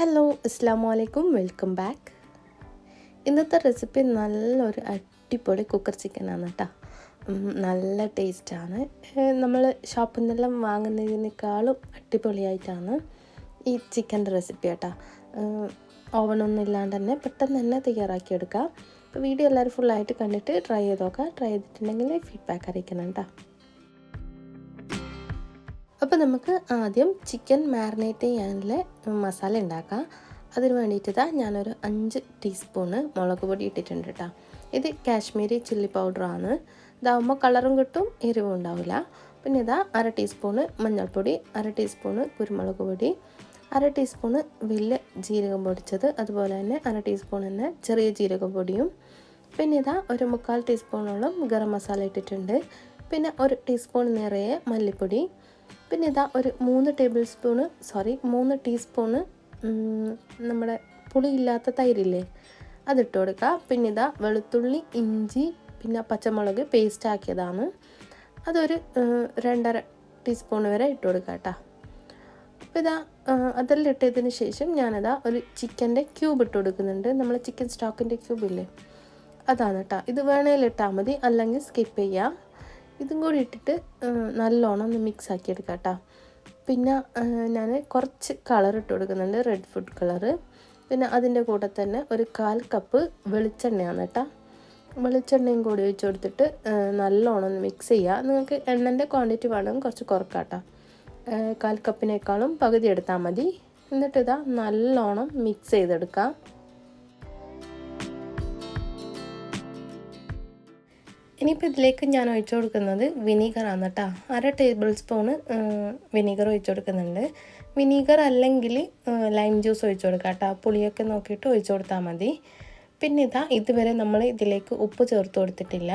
Hello അസ്സാം വലൈക്കും welcome back ഇന്നത്തെ റെസിപ്പി നല്ലൊരു അടിപൊളി കുക്കർ ചിക്കനാണ് കേട്ടോ ഉം, നല്ല ടേസ്റ്റാണ് നമ്മൾ ഷോപ്പിൽ നിന്നെല്ലാം വാങ്ങുന്നതിനേക്കാളും അടിപൊളിയായിട്ടാണ് ഈ ചിക്കന്റെ റെസിപ്പി കേട്ടോ ഓവനൊന്നും ഇല്ലാണ്ട് തന്നെ പെട്ടെന്ന് തന്നെ തയ്യാറാക്കിയെടുക്കാം. വീഡിയോ എല്ലാവരും ഫുള്ളായിട്ട് കണ്ടിട്ട് ട്രൈ ചെയ്ത് നോക്കാം. ട്രൈ ചെയ്തിട്ടുണ്ടെങ്കിൽ ഫീഡ്ബാക്ക് അറിയിക്കണം കേട്ടോ അപ്പോൾ നമുക്ക് ആദ്യം ചിക്കൻ മാറിനേറ്റ് ചെയ്യാനുള്ള മസാല ഉണ്ടാക്കാം. അതിന് വേണ്ടിയിട്ട് ഇതാ ഞാനൊരു അഞ്ച് ടീസ്പൂണ് മുളക് പൊടി ഇട്ടിട്ടുണ്ട് കേട്ടോ. ഇത് കാശ്മീരി ചില്ലി പൗഡറാണ്. ഇതാവുമ്പോൾ കളറും കിട്ടും എരിവും ഉണ്ടാവില്ല. പിന്നെ ഇതാ അര ടീസ്പൂണ് മഞ്ഞൾപ്പൊടി അര ടീസ്പൂണ് കുരുമുളക് പൊടി അര ടീസ്പൂണ് വലിയ ജീരകം പൊടിച്ചത് അതുപോലെ തന്നെ അര ടീസ്പൂൺ തന്നെ ചെറിയ ജീരകം പൊടിയും. പിന്നെ ഇതാ ഒരു മുക്കാൽ ടീസ്പൂണോളം ഗരം മസാല ഇട്ടിട്ടുണ്ട്. പിന്നെ ഒരു ടീസ്പൂൺ നിറയെ മല്ലിപ്പൊടി പിന്നെ ഇതാ ഒരു മൂന്ന് ടേബിൾ സ്പൂണ് സോറി മൂന്ന് ടീസ്പൂണ് നമ്മുടെ പുളിയില്ലാത്ത തൈരില്ലേ? അതിട്ട് കൊടുക്കുക പിന്നെ ഇതാ വെളുത്തുള്ളി ഇഞ്ചി പിന്നെ പച്ചമുളക് പേസ്റ്റ് ആക്കിയതാണ്. അതൊരു രണ്ടര ടീസ്പൂൺ വരെ ഇട്ട് കൊടുക്കുക കേട്ടോ അപ്പോൾ ഇതാ അതെല്ലാം ഇട്ടതിന് ശേഷം ഞാനിതാ ഒരു ചിക്കന്റെ ക്യൂബ് ഇട്ട് കൊടുക്കുന്നുണ്ട്. നമ്മൾ ചിക്കൻ സ്റ്റോക്കിന്റെ ക്യൂബ് ഇല്ലേ? അതാണ് കേട്ടോ ഇത് വേണേൽ ഇട്ടാൽ മതി. അല്ലെങ്കിൽ സ്കിപ്പ് ചെയ്യാം. ഇതും കൂടി ഇട്ടിട്ട് നല്ലോണം ഒന്ന് മിക്സ് ആക്കി എടുക്കാം കേട്ടോ. പിന്നെ ഞാൻ കുറച്ച് കളർ ഇട്ട് കൊടുക്കുന്നുണ്ട് റെഡ് ഫുഡ് കളറ് പിന്നെ അതിന്റെ കൂടെ തന്നെ ഒരു കാൽ കപ്പ് വെളിച്ചെണ്ണയാണ് കേട്ടോ. വെളിച്ചെണ്ണയും കൂടി ഒഴിച്ച് കൊടുത്തിട്ട് നല്ലോണം ഒന്ന് മിക്സ് ചെയ്യുക. നിങ്ങൾക്ക് എണ്ണന്റെ ക്വാണ്ടിറ്റി വേണമെങ്കിൽ കുറച്ച് കുറക്കാം കേട്ടോ. കാൽ കപ്പിനേക്കാളും പകുതി എടുത്താൽ മതി. എന്നിട്ട് ഇതാ നല്ലോണം മിക്സ് ചെയ്തെടുക്കാം. ഇനിയിപ്പോൾ ഇതിലേക്ക് ഞാൻ ഒഴിച്ചു കൊടുക്കുന്നത് വിനീഗറാണ് കേട്ടോ അര ടേബിൾ സ്പൂണ് വിനീഗർ ഒഴിച്ചു കൊടുക്കുന്നുണ്ട്. വിനീഗർ അല്ലെങ്കിൽ ലൈം ജ്യൂസ് ഒഴിച്ചു കൊടുക്കുക കേട്ടോ പുളിയൊക്കെ നോക്കിയിട്ട് ഒഴിച്ചു കൊടുത്താൽ മതി. പിന്നെ ഇതാ ഇതുവരെ നമ്മൾ ഇതിലേക്ക് ഉപ്പ് ചേർത്ത് കൊടുത്തിട്ടില്ല.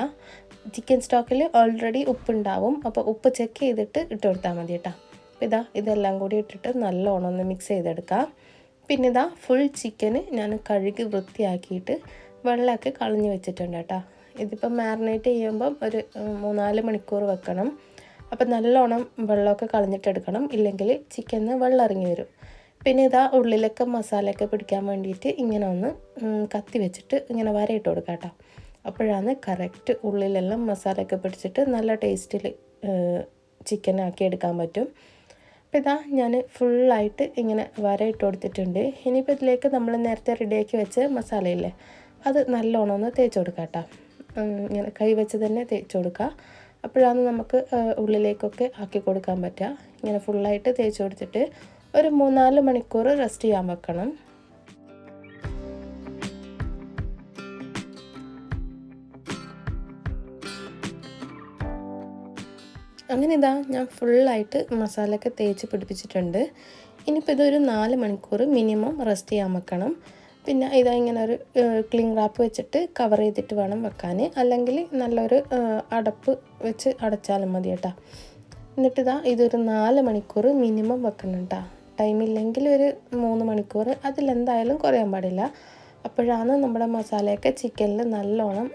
ചിക്കൻ സ്റ്റോക്കിൽ ഓൾറെഡി ഉപ്പുണ്ടാവും. അപ്പോൾ ഉപ്പ് ചെക്ക് ചെയ്തിട്ട് ഇട്ട് കൊടുത്താൽ മതി കേട്ടോ അപ്പോൾ ഇതാ ഇതെല്ലാം കൂടി ഇട്ടിട്ട് നല്ലോണം ഒന്ന് മിക്സ് ചെയ്തെടുക്കാം. പിന്നെ ഇതാ ഫുൾ ചിക്കന് ഞാൻ കഴുകി വൃത്തിയാക്കിയിട്ട് വെള്ളമൊക്കെ കളഞ്ഞു വെച്ചിട്ടുണ്ട് കേട്ടോ ഇതിപ്പം മാറിനേറ്റ് ചെയ്യുമ്പം ഒരു മൂന്നാൽ മണിക്കൂർ വെക്കണം. അപ്പം നല്ലോണം വെള്ളമൊക്കെ കളഞ്ഞിട്ടെടുക്കണം. ഇല്ലെങ്കിൽ ചിക്കനിൽ വെള്ളം ഇറങ്ങി വരും. പിന്നെ ഇതാ ഉള്ളിലൊക്കെ മസാലയൊക്കെ പിടിക്കാൻ വേണ്ടിയിട്ട് ഇങ്ങനെ ഒന്ന് കത്തി വെച്ചിട്ട് ഇങ്ങനെ വരയിട്ട് കൊടുക്കാം കേട്ടോ. അപ്പോഴാണ് കറക്റ്റ് ഉള്ളിലെല്ലാം മസാലയൊക്കെ പിടിച്ചിട്ട് നല്ല ടേസ്റ്റിൽ ചിക്കൻ ആക്കി എടുക്കാൻ പറ്റും. അപ്പോൾ ഇതാ ഞാൻ ഫുള്ളായിട്ട് ഇങ്ങനെ വരയിട്ട് കൊടുത്തിട്ടുണ്ട്. ഇനിയിപ്പോൾ ഇതിലേക്ക് നമ്മൾ നേരത്തെ റെഡിയാക്കി വെച്ച മസാലയില്ലേ അത് നല്ലോണം ഒന്ന് തേച്ച് കൊടുക്കാം കേട്ടോ. ഇങ്ങനെ കൈ വെച്ച് തന്നെ തേച്ച് കൊടുക്കുക. അപ്പോഴാണ് നമുക്ക് ഉള്ളിലേക്കൊക്കെ ആക്കി കൊടുക്കാൻ പറ്റുക. ഇങ്ങനെ ഫുള്ളായിട്ട് തേച്ച് കൊടുത്തിട്ട് ഒരു മൂന്നാൽ മണിക്കൂർ റെസ്റ്റ് ചെയ്യാൻ വെക്കണം. അങ്ങനെ ഇതാ ഞാൻ ഫുള്ളായിട്ട് മസാലയൊക്കെ തേച്ച് പിടിപ്പിച്ചിട്ടുണ്ട്. ഇനിയിപ്പോൾ ഇതൊരു നാല് മണിക്കൂർ മിനിമം റെസ്റ്റ് ചെയ്യാൻ വെക്കണം. പിന്നെ ഇതാ ഇങ്ങനെ ഒരു ക്ലീൻ റാപ്പ് വെച്ചിട്ട് കവർ ചെയ്തിട്ട് വേണം വെക്കാൻ. അല്ലെങ്കിൽ നല്ലൊരു അടപ്പ് വെച്ച് അടച്ചാലും മതി കേട്ടോ. എന്നിട്ട് ഇതാ ഇതൊരു നാല് മണിക്കൂർ മിനിമം വെക്കണം കേട്ടോ ടൈമില്ലെങ്കിൽ ഒരു മൂന്ന് മണിക്കൂർ. അതിലെന്തായാലും കുറയാൻ പാടില്ല. അപ്പോഴാണ് നമ്മുടെ മസാലയൊക്കെ ചിക്കനിൽ നല്ലോണം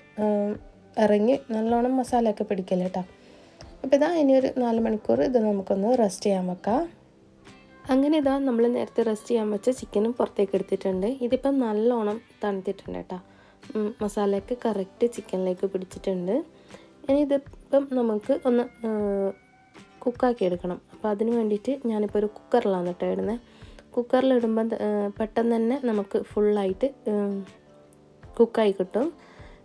ഇറങ്ങി നല്ലോണം മസാലയൊക്കെ പിടിക്കൽ കേട്ടോ അപ്പോൾ ഇതാ ഇനി ഒരു നാല് മണിക്കൂർ ഇത് നമുക്കൊന്ന് റെസ്റ്റ് ചെയ്യാൻ വെക്കാം. അങ്ങനെ ഇതാ നമ്മൾ നേരത്തെ റെസ്റ്റ് ചെയ്യാൻ വെച്ച ചിക്കനും പുറത്തേക്ക് എടുത്തിട്ടുണ്ട്. ഇതിപ്പം നല്ലോണം തണുത്തിട്ടുണ്ട് കേട്ടോ. മസാലയൊക്കെ കറക്റ്റ് ചിക്കനിലേക്ക് പിടിച്ചിട്ടുണ്ട്. ഇനി ഇതിപ്പം നമുക്ക് ഒന്ന് കുക്കാക്കി എടുക്കണം. അപ്പോൾ അതിന് വേണ്ടിയിട്ട് ഞാനിപ്പോൾ ഒരു കുക്കറിലാണ് കേട്ടോ ഇടുന്നത് കുക്കറിലിടുമ്പം പെട്ടെന്ന് തന്നെ നമുക്ക് ഫുള്ളായിട്ട് കുക്കായി കിട്ടും.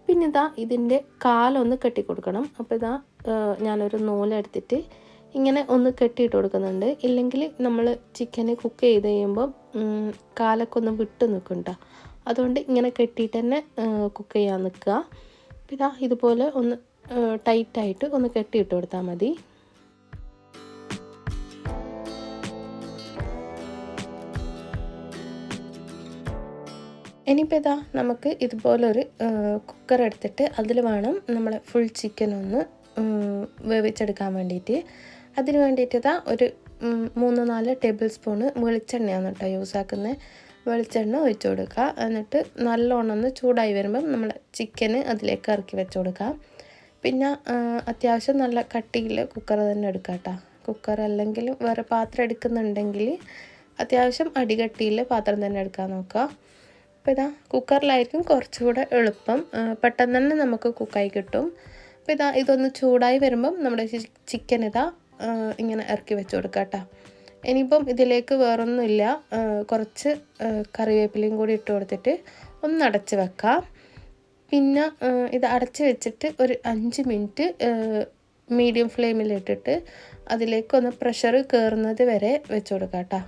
പിന്നെ ഇതാ ഇതിന്റെ കാലൊന്ന് കെട്ടിക്കൊടുക്കണം. അപ്പോൾ ഇതാ ഞാനൊരു നൂലെടുത്തിട്ട് ഇങ്ങനെ ഒന്ന് കെട്ടിയിട്ട് കൊടുക്കുന്നുണ്ട്. ഇല്ലെങ്കിൽ നമ്മൾ ചിക്കന് കുക്ക് ചെയ്ത് കഴിയുമ്പോൾ കാലൊക്കെ ഒന്ന് വിട്ട് നിൽക്കുന്നുണ്ട് അതുകൊണ്ട് ഇങ്ങനെ കെട്ടിയിട്ട് തന്നെ കുക്ക് ചെയ്യാൻ നിൽക്കുക. പിന്നെ ഇതുപോലെ ഒന്ന് ടൈറ്റായിട്ട് ഒന്ന് കെട്ടിയിട്ട് കൊടുത്താൽ മതി. ഇനിയിപ്പോൾ ഇതാ നമുക്ക് ഇതുപോലൊരു കുക്കർ എടുത്തിട്ട് അതിൽ വേണം നമ്മൾ ഫുൾ ചിക്കൻ ഒന്ന് വേവിച്ചെടുക്കാൻ വേണ്ടിയിട്ട്. അതിന് വേണ്ടിയിട്ട് ഒരു മൂന്ന് നാല് ടേബിൾ സ്പൂണ് വെളിച്ചെണ്ണയാണ് കേട്ടോ യൂസ് ആക്കുന്നത് വെളിച്ചെണ്ണ ഒഴിച്ചു കൊടുക്കുക. എന്നിട്ട് നല്ലോണം ഒന്ന് ചൂടായി വരുമ്പം നമ്മൾ ചിക്കന് അതിലേക്ക് ഇറക്കി വെച്ച് കൊടുക്കുക. പിന്നെ അത്യാവശ്യം നല്ല കട്ടിയിൽ കുക്കർ തന്നെ എടുക്കുക കേട്ടോ. കുക്കർ അല്ലെങ്കിൽ വേറെ പാത്രം എടുക്കുന്നുണ്ടെങ്കിൽ അത്യാവശ്യം അടികട്ടിയിൽ പാത്രം തന്നെ എടുക്കാൻ നോക്കുക. അപ്പോൾ ഇതാ കുക്കറിലായിരിക്കും കുറച്ചുകൂടെ എളുപ്പം. പെട്ടെന്ന് തന്നെ നമുക്ക് കുക്കായി കിട്ടും. അപ്പോൾ ഇതാ ഇതൊന്ന് ചൂടായി വരുമ്പം നമ്മുടെ ചിക്കൻ ഇതാ ഇങ്ങനെ ഇറക്കി വെച്ച് കൊടുക്കുക കേട്ടോ ഇനിയിപ്പം ഇതിലേക്ക് വേറൊന്നുമില്ല. കുറച്ച് കറിവേപ്പിലയും കൂടി ഇട്ട് കൊടുത്തിട്ട് ഒന്ന് അടച്ച് വെക്കാം. പിന്നെ ഇത് അടച്ച് വെച്ചിട്ട് ഒരു അഞ്ച് മിനിറ്റ് മീഡിയം ഫ്ലെയിമിലിട്ടിട്ട് അതിലേക്കൊന്ന് പ്രഷർ കയറുന്നത് വരെ വെച്ച് കൊടുക്കാം കേട്ടോ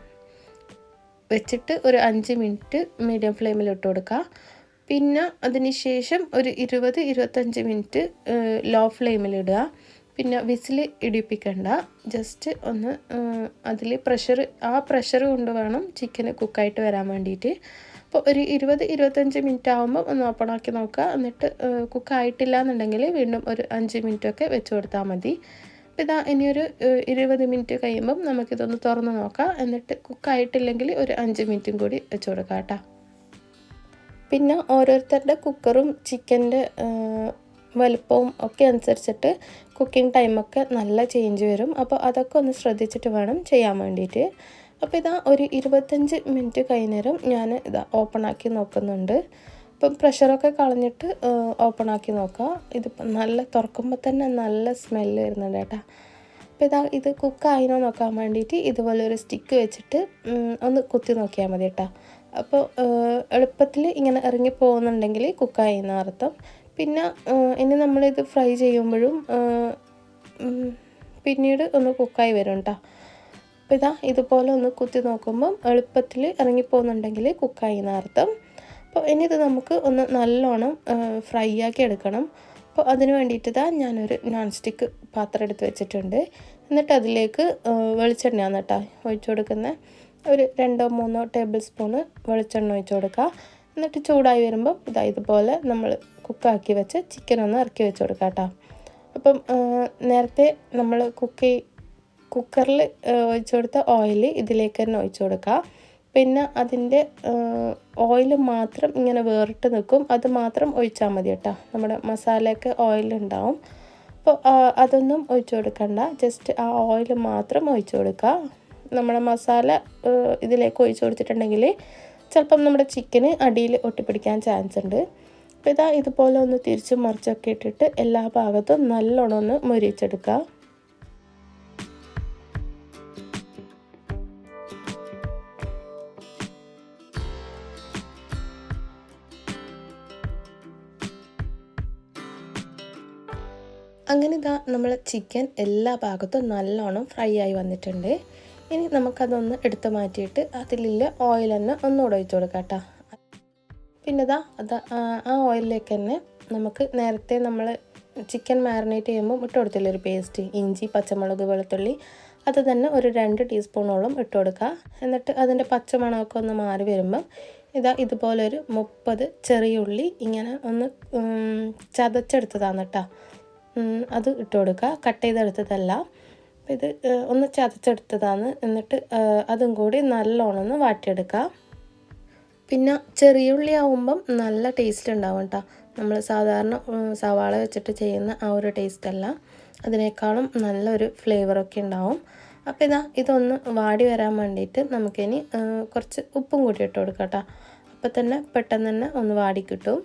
വെച്ചിട്ട് ഒരു അഞ്ച് മിനിറ്റ് മീഡിയം ഫ്ലെയിമിൽ ഇട്ട് കൊടുക്കുക പിന്നെ അതിന് ശേഷം ഒരു ഇരുപത് ഇരുപത്തഞ്ച് മിനിറ്റ് ലോ ഫ്ലെയിമിൽ ഇടുക. പിന്നെ വിസിൽ ഇടിപ്പിക്കണ്ട. ജസ്റ്റ് ഒന്ന് അതിൽ പ്രഷർ ആ പ്രഷർ കൊണ്ട് വേണം ചിക്കൻ കുക്കായിട്ട് വരാൻ വേണ്ടിയിട്ട് അപ്പോൾ ഒരു ഇരുപത് ഇരുപത്തഞ്ച് മിനിറ്റ് ആകുമ്പോൾ ഒന്ന് ഓപ്പൺ ആക്കി നോക്കുക എന്നിട്ട് കുക്കായിട്ടില്ല എന്നുണ്ടെങ്കിൽ വീണ്ടും ഒരു അഞ്ച് മിനിറ്റ് ഒക്കെ വെച്ച് കൊടുത്താൽ മതി. അപ്പോൾ ഇതാ ഇനിയൊരു ഇരുപത് മിനിറ്റ് കഴിയുമ്പം നമുക്കിതൊന്ന് തുറന്ന് നോക്കാം. എന്നിട്ട് കുക്കായിട്ടില്ലെങ്കിൽ ഒരു അഞ്ച് മിനിറ്റും കൂടി വെച്ച് കൊടുക്കാം കേട്ടോ. പിന്നെ ഓരോരുത്തരുടെ കുക്കറും ചിക്കന്റെ വലുപ്പവും ഒക്കെ അനുസരിച്ചിട്ട് കുക്കിംഗ് ടൈമൊക്കെ നല്ല ചേഞ്ച് വരും. അപ്പോൾ അതൊക്കെ ഒന്ന് ശ്രദ്ധിച്ചിട്ട് വേണം ചെയ്യാൻ വേണ്ടിയിട്ട്. അപ്പോൾ ഇതാ ഒരു ഇരുപത്തഞ്ച് മിനിറ്റ് കഴിഞ്ഞേരം ഞാൻ ഇതാ ഓപ്പൺ ആക്കി നോക്കുന്നുണ്ട്. അപ്പം പ്രഷറൊക്കെ കളഞ്ഞിട്ട് ഓപ്പൺ ആക്കി നോക്കുക ഇതിപ്പം നല്ല തുറക്കുമ്പോൾ തന്നെ നല്ല സ്മെല്ല് വരുന്നുണ്ട് കേട്ടോ. അപ്പോൾ ഇതാ ഇത് കുക്കായിനോ നോക്കാൻ വേണ്ടിയിട്ട് ഇതുപോലെ ഒരു സ്റ്റിക്ക് വെച്ചിട്ട് ഒന്ന് കുത്തി നോക്കിയാൽ മതി കേട്ടോ. അപ്പോൾ എളുപ്പത്തിൽ ഇങ്ങനെ ഇറങ്ങി പോകുന്നുണ്ടെങ്കിൽ കുക്കായി എന്ന അർത്ഥം. പിന്നെ ഇനി നമ്മളിത് ഫ്രൈ ചെയ്യുമ്പോഴും പിന്നീട് ഒന്ന് കുക്കായി വരും കേട്ടോ അപ്പോൾ ഇതാ ഇതുപോലെ ഒന്ന് കുത്തി നോക്കുമ്പം എളുപ്പത്തിൽ ഇറങ്ങിപ്പോകുന്നുണ്ടെങ്കിൽ കുക്കായി എന്നർത്ഥം അപ്പോൾ ഇനി ഇത് നമുക്ക് ഒന്ന് നല്ലോണം ഫ്രൈ ആക്കി എടുക്കണം. അപ്പോൾ അതിന് വേണ്ടിയിട്ട് ഇതാ ഞാനൊരു നോൺ സ്റ്റിക്ക് പാത്രം എടുത്ത് വെച്ചിട്ടുണ്ട്. എന്നിട്ട് അതിലേക്ക് വെളിച്ചെണ്ണയാണ് കേട്ടോ ഒഴിച്ചു കൊടുക്കുന്നത്. ഒരു രണ്ടോ മൂന്നോ ടേബിൾ സ്പൂണ് വെളിച്ചെണ്ണ ഒഴിച്ചു കൊടുക്കുക. എന്നിട്ട് ചൂടായി വരുമ്പോൾ ഇതാ ഇതുപോലെ നമ്മൾ കുക്കാക്കി വെച്ച് ചിക്കൻ ഒന്ന് ഇറക്കി വെച്ച് കൊടുക്കുക കേട്ടോ. അപ്പം നേരത്തെ നമ്മൾ കുക്ക് കുക്കറിൽ ഒഴിച്ചു കൊടുത്ത ഓയിൽ ഇതിലേക്ക് തന്നെ ഒഴിച്ചു കൊടുക്കുക. പിന്നെ അതിന്റെ ഓയിൽ മാത്രം ഇങ്ങനെ വേറിട്ട് നിൽക്കും. അത് മാത്രം ഒഴിച്ചാൽ മതി കേട്ടോ. നമ്മുടെ മസാലയൊക്കെ ഓയിൽ ഉണ്ടാവും. അപ്പോൾ അതൊന്നും ഒഴിച്ചു കൊടുക്കണ്ട. ജസ്റ്റ് ആ ഓയിൽ മാത്രം ഒഴിച്ചു കൊടുക്കുക. നമ്മുടെ മസാല ഇതിലേക്ക് ഒഴിച്ചു കൊടുത്തിട്ടുണ്ടെങ്കിൽ ചിലപ്പം നമ്മുടെ ചിക്കന് അടിയിൽ ഒട്ടിപ്പിടിക്കാൻ ചാൻസ് ഉണ്ട്. അപ്പോൾ ഇതാ ഇതുപോലെ ഒന്ന് തിരിച്ച് മറിച്ചൊക്കെ ഇട്ടിട്ട് എല്ലാ ഭാഗത്തും നല്ലോണം ഒന്ന് മൊരിച്ചെടുക്കുക അങ്ങനെ ഇതാ നമ്മൾ ചിക്കൻ എല്ലാ ഭാഗത്തും നല്ലോണം ഫ്രൈ ആയി വന്നിട്ടുണ്ട്. ഇനി നമുക്കതൊന്ന് എടുത്തു മാറ്റിയിട്ട് അതിലുള്ള ഓയിൽ തന്നെ ഒന്നുകൂടെ ഒഴിച്ചു കൊടുക്കാം കേട്ടോ. പിന്നെ ഇതാ അത് ആ- ഓയിലിലേക്ക് തന്നെ നമുക്ക് നേരത്തെ നമ്മൾ ചിക്കൻ മാരിനേറ്റ് ചെയ്യുമ്പോൾ ഇട്ട് കൊടുത്തില്ല ഒരു പേസ്റ്റ് ഇഞ്ചി പച്ചമുളക് വെളുത്തുള്ളി അത് തന്നെ ഒരു രണ്ട് ടീസ്പൂണോളം ഇട്ട് കൊടുക്കുക. എന്നിട്ട് അതിന്റെ പച്ചമണമൊക്കെ ഒന്ന് മാറി വരുമ്പം ഇതാ ഇതുപോലെ ഒരു മുപ്പത് ചെറിയ ഉള്ളി ഇങ്ങനെ ഒന്ന് ചതച്ചെടുത്തതാണ് കേട്ടോ. അത് ഇട്ട് കൊടുക്കുക. കട്ട് ചെയ്തെടുത്തതല്ല. അപ്പോൾ ഇത് ഒന്ന് ചതച്ചെടുത്തതാണ്. എന്നിട്ട് അതും കൂടി നല്ലോണം ഒന്ന് വാട്ടിയെടുക്കുക പിന്നെ ചെറിയ ഉള്ളി ആവുമ്പം നല്ല ടേസ്റ്റ് ഉണ്ടാവും കേട്ടോ നമ്മൾ സാധാരണ സവാള വെച്ചിട്ട് ചെയ്യുന്ന ആ ഒരു ടേസ്റ്റ് അല്ല. അതിനേക്കാളും നല്ലൊരു ഫ്ലേവറൊക്കെ ഉണ്ടാവും. അപ്പോൾ ഇതാ ഇതൊന്ന് വാടി വരാൻ വേണ്ടിയിട്ട് നമുക്കിനി കുറച്ച് ഉപ്പും കൂടി ഇട്ട് കൊടുക്കാം കേട്ടോ അപ്പോൾ തന്നെ പെട്ടെന്ന് തന്നെ ഒന്ന് വാടി കിട്ടും.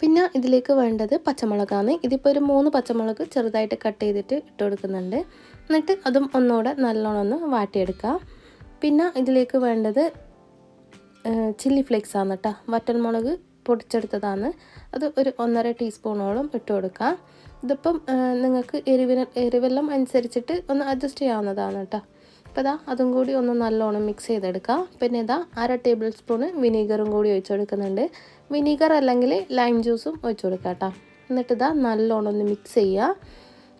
പിന്നെ ഇതിലേക്ക് വേണ്ടത് പച്ചമുളകാണ്. ഇതിപ്പോൾ ഒരു മൂന്ന് പച്ചമുളക് ചെറുതായിട്ട് കട്ട് ചെയ്തിട്ട് ഇട്ട് കൊടുക്കുന്നുണ്ട്. എന്നിട്ട് അതും ഒന്നുകൂടെ നല്ലോണം ഒന്ന് വാട്ടിയെടുക്കുക പിന്നെ ഇതിലേക്ക് വേണ്ടത് ചില്ലി ഫ്ലേക്സ് ആണ് കേട്ടോ വറ്റൽമുളക് പൊടിച്ചെടുത്തതാണ്. അത് ഒരു ഒന്നര ടീസ്പൂണോളം ഇട്ട് കൊടുക്കുക ഇതിപ്പം നിങ്ങൾക്ക് എരിവിന് എരിവെല്ലാം അനുസരിച്ചിട്ട് ഒന്ന് അഡ്ജസ്റ്റ് ചെയ്യാവുന്നതാണ് കേട്ടോ അപ്പോൾ ഇതാ അതും കൂടി ഒന്ന് നല്ലോണം മിക്സ് ചെയ്തെടുക്കുക പിന്നെ ഇതാ അര ടേബിൾ സ്പൂണ് വിനീഗറും കൂടി ഒഴിച്ചു കൊടുക്കുന്നുണ്ട്. വിനീഗർ അല്ലെങ്കിൽ ലൈം ജ്യൂസും ഒഴിച്ചു കൊടുക്കുക കേട്ടോ. എന്നിട്ട് ഇതാ നല്ലോണം ഒന്ന് മിക്സ് ചെയ്യുക.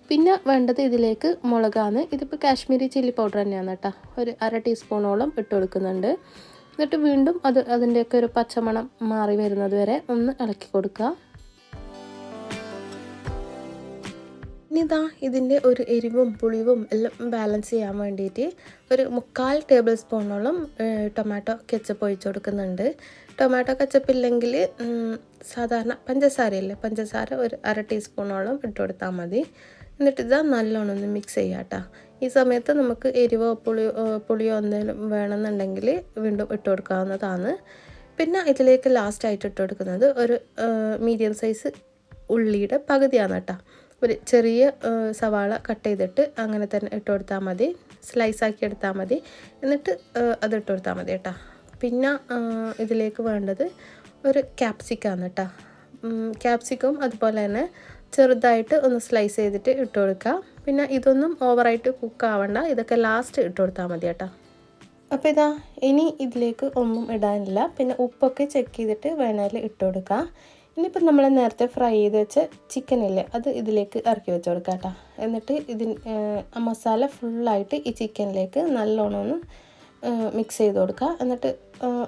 പിന്നെ വേണ്ടത് ഇതിലേക്ക് മുളകാണ്. ഇതിപ്പോൾ കാശ്മീരി ചില്ലി പൗഡർ തന്നെയാണ് കേട്ടോ. ഒരു അര ടീസ്പൂണോളം ഇട്ട് കൊടുക്കുന്നുണ്ട്. എന്നിട്ട് വീണ്ടും അത് അതിന്റെയൊക്കെ ഒരു പച്ചമണം മാറി വരുന്നത് വരെ ഒന്ന് ഇളക്കി കൊടുക്കുക. ഇനി ഇതാ ഇതിന്റെ ഒരു എരിവും പുളിവും എല്ലാം ബാലൻസ് ചെയ്യാൻ വേണ്ടിയിട്ട് ഒരു മുക്കാൽ ടേബിൾ സ്പൂണോളം ടൊമാറ്റോ കെച്ചപ്പ് ഒഴിച്ചു കൊടുക്കുന്നുണ്ട്. ടൊമാറ്റോ കെച്ചപ്പ് ഇല്ലെങ്കിൽ സാധാരണ പഞ്ചസാരയില്ലേ? പഞ്ചസാര ഒരു അര ടീസ്പൂണോളം ഇട്ട് കൊടുത്താൽ മതി. എന്നിട്ട് ഇതാ നല്ലോണം ഒന്ന് മിക്സ് ചെയ്യാം കേട്ടോ ഈ സമയത്ത് നമുക്ക് എരിവോ പുളിയോ പുളിയോ എന്തെങ്കിലും വേണമെന്നുണ്ടെങ്കിൽ വീണ്ടും ഇട്ട് കൊടുക്കാവുന്നതാണ്. പിന്നെ ഇതിലേക്ക് ലാസ്റ്റായിട്ട് ഇട്ട് കൊടുക്കുന്നത് ഒരു മീഡിയം സൈസ് ഉള്ളിയുടെ പകുതിയാണ് കേട്ടോ ഒരു ചെറിയ സവാള കട്ട് ചെയ്തിട്ട് അങ്ങനെ തന്നെ ഇട്ട് കൊടുത്താൽ മതി. സ്ലൈസ് ആക്കി എടുത്താൽ മതി. എന്നിട്ട് അത് ഇട്ട് കൊടുത്താൽ മതി കേട്ടോ. പിന്നെ ഇതിലേക്ക് വേണ്ടത് ഒരു ക്യാപ്സിക്കാണ് കേട്ടോ. ക്യാപ്സിക്കും അതുപോലെ തന്നെ ചെറുതായിട്ട് ഒന്ന് സ്ലൈസ് ചെയ്തിട്ട് ഇട്ട് കൊടുക്കുക. പിന്നെ ഇതൊന്നും ഓവറായിട്ട് കുക്ക് ആവണ്ട. ഇതൊക്കെ ലാസ്റ്റ് ഇട്ട് കൊടുത്താൽ മതി കേട്ടോ. അപ്പോൾ ഇതാ ഇനി ഇതിലേക്ക് ഒന്നും ഇടാനില്ല. പിന്നെ ഉപ്പൊക്കെ ചെക്ക് ചെയ്തിട്ട് വേണമെങ്കിൽ ഇട്ട് കൊടുക്കുക ഇനിയിപ്പോൾ നമ്മൾ നേരത്തെ ഫ്രൈ ചെയ്ത് വെച്ച ചിക്കൻ ഇല്ലേ അത് ഇതിലേക്ക് ഇറക്കി വെച്ച് കൊടുക്കാം കേട്ടോ. എന്നിട്ട് ഇതിൻ ആ മസാല ഫുള്ളായിട്ട് ഈ ചിക്കനിലേക്ക് നല്ലോണം ഒന്ന് മിക്സ് ചെയ്ത് കൊടുക്കുക എന്നിട്ട്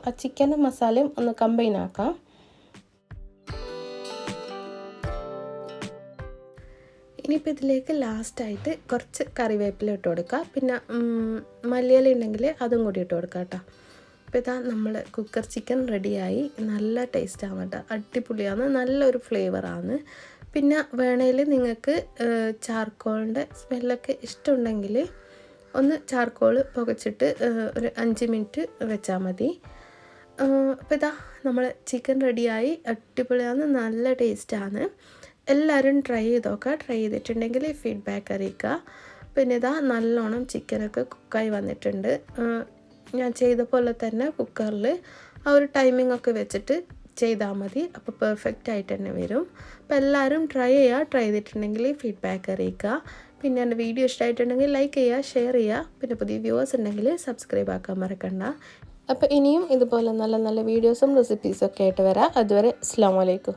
ആ ചിക്കനും മസാലയും ഒന്ന് കമ്പൈൻ ആക്കാം. ഇനിയിപ്പോൾ ഇതിലേക്ക് ലാസ്റ്റായിട്ട് കുറച്ച് കറിവേപ്പില ഇട്ട് കൊടുക്കുക പിന്നെ മല്ലിയില ഉണ്ടെങ്കിൽ അതും കൂടി ഇട്ട് കൊടുക്കാം കേട്ടോ. അപ്പോൾ ഇതാ നമ്മൾ കുക്കർ ചിക്കൻ റെഡിയായി നല്ല ടേസ്റ്റാണ് കേട്ടോ അടിപൊളിയാണ് നല്ലൊരു ഫ്ലേവറാണ് പിന്നെ വേണേൽ നിങ്ങൾക്ക് ചാർക്കോളിന്റെ സ്മെല്ലൊക്കെ ഇഷ്ടമുണ്ടെങ്കിൽ ഒന്ന് ചാർക്കോൾ പുകച്ചിട്ട് ഒരു അഞ്ച് മിനിറ്റ് വെച്ചാൽ മതി. അപ്പോൾ ഇതാ നമ്മൾ ചിക്കൻ റെഡിയായി അടിപൊളിയാണ് നല്ല ടേസ്റ്റാണ് എല്ലാവരും ട്രൈ ചെയ്ത് നോക്കുക ട്രൈ ചെയ്തിട്ടുണ്ടെങ്കിൽ ഫീഡ്ബാക്ക് അറിയിക്കുക പിന്നെ ഇതാ നല്ലോണം ചിക്കനൊക്കെ കുക്കായി വന്നിട്ടുണ്ട്. ഞാൻ ചെയ്ത പോലെ തന്നെ കുക്കറിൽ ആ ഒരു ടൈമിംഗ് ഒക്കെ വെച്ചിട്ട് ചെയ്താൽ മതി. അപ്പോൾ പെർഫെക്റ്റ് ആയിട്ട് തന്നെ വരും. അപ്പോൾ എല്ലാവരും ട്രൈ ചെയ്യുക ട്രൈ ചെയ്തിട്ടുണ്ടെങ്കിൽ ഫീഡ്ബാക്ക് അറിയിക്കുക. പിന്നെ എന്റെ വീഡിയോ ഇഷ്ടമായിട്ടുണ്ടെങ്കിൽ ലൈക്ക് ചെയ്യുക ഷെയർ ചെയ്യുക. പിന്നെ പുതിയ വ്യൂവേഴ്സ് ഉണ്ടെങ്കിൽ സബ്സ്ക്രൈബ് ആക്കാൻ മറക്കണ്ട. അപ്പോൾ ഇനിയും ഇതുപോലെ നല്ല നല്ല വീഡിയോസും റെസിപ്പീസും ഒക്കെ ആയിട്ട് വരാം. അതുവരെ അസ്സാം വലൈക്കും